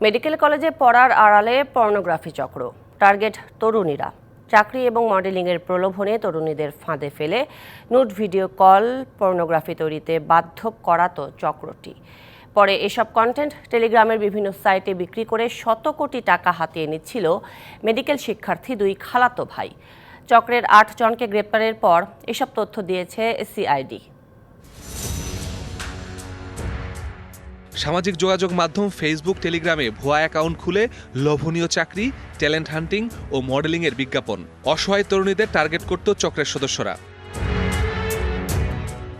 Medical কলেজে পড়ার আড়ালে পর্নোগ্রাফি চক্র। টার্গেট তরুণীরা। চাকরি এবং মডেলিংয়ের প্রলোভনে তরুণীদের ফাঁদে ফেলে নুড ভিডিও কল পর্নোগ্রাফি তৈরিতে বাধ্য করাতো চক্রটি। পরে এসব কন্টেন্ট টেলিগ্রামের বিভিন্ন সাইটে বিক্রি করে শত কোটি টাকা হাতিয়ে নিচ্ছিল মেডিকেল শিক্ষার্থী দুই খালাতো ভাই। চক্রের আট জনকে গ্রেপ্তারের পর এসব তথ্য দিয়েছে সিআইডি সামাজিক যোগাযোগ মাধ্যম ফেসবুক টেলিগ্রামে ভুয়া অ্যাকাউন্ট খুলে লোভনীয় চাকরি ট্যালেন্ট হান্টিং ও মডেলিংয়ের বিজ্ঞাপন। অসহায় তরুণীদের টার্গেট করত চক্রের সদস্যরা।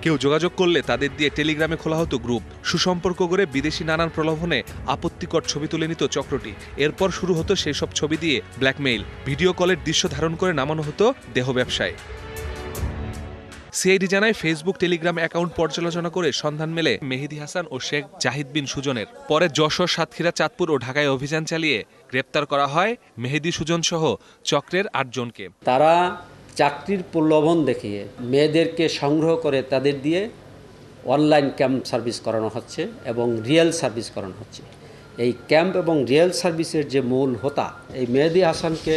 কেউ যোগাযোগ করলে তাদের দিয়ে টেলিগ্রামে খোলা হতো গ্রুপ সুসম্পর্ক করে বিদেশি নানান প্রলোভনে আপত্তিকর ছবি তুলে নিত চক্রটি। এরপর শুরু হতো সেই সব ছবি দিয়ে ব্ল্যাকমেইল ভিডিও কলের দৃশ্য ধারণ করে নামানো হতো দেহ ব্যবসায়। সিআইডি জানায় ফেসবুক টেলিগ্রাম অ্যাকাউন্ট পর্যালোচনা করে সন্ধান মেলে মেহেদি হাসান ও শেখ জাহিদ বিন সুজনের। পরে যশোর, সাতক্ষীরা, চাঁদপুর ও ঢাকায় অভিযান চালিয়ে গ্রেপ্তার করা হয় মেহেদি সুজন সহ চক্রের আটজনকে তারা চাকরির প্রলোভন দেখিয়ে মেয়েদেরকে সংগ্রহ করে তাদের দিয়ে অনলাইন ক্যাম্প সার্ভিস করানো হচ্ছে এবং রিয়েল সার্ভিস করানো হচ্ছে। এই ক্যাম্প এবং রিয়েল সার্ভিসের যে মূল হোতা, এই মেহেদি হাসানকে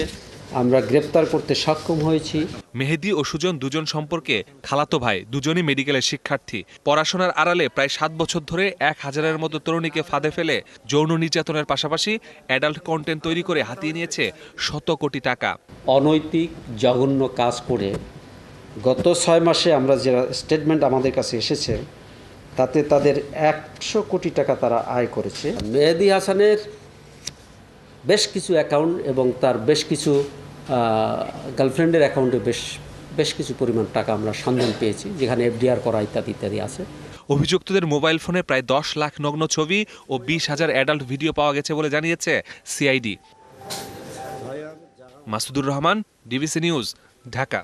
আমরা গ্রেপ্তার করতে সক্ষম হয়েছি। মেহেদি ও সুজন দুজন সম্পর্কে খালাতো ভাই দুজনই মেডিকেলের শিক্ষার্থী। পড়াশোনার আড়ালে প্রায় সাত বছর ধরে এক হাজারের মতো তরুণীকে ফাঁদে ফেলে যৌন নির্যাতনের পাশাপাশি অ্যাডাল্ট কন্টেন্ট তৈরি করে হাতিয়ে নিয়েছে শত কোটি টাকা। অনৈতিক জঘন্য কাজ করে গত ছয় মাসে আমরা যে স্টেটমেন্ট আমাদের কাছে এসেছে তাতে তাদের একশো কোটি টাকা তারা আয় করেছে। মেহেদি হাসানের বেশ কিছু অ্যাকাউন্ট এবং তার বেশ কিছু গার্লফ্রেন্ডের অ্যাকাউন্টে বেশ বেশ কিছু পরিমাণ টাকা আমরা সন্ধান পেয়েছি, যেখানে এফডিআর করা ইত্যাদি ইত্যাদি আছে। অভিযুক্তদের মোবাইল ফোনে প্রায় দশ লাখ নগ্ন ছবি ও বিশ হাজার অ্যাডাল্ট ভিডিও পাওয়া গেছে বলে জানিয়েছে CID Masudur Rahman DBC news Dhaka.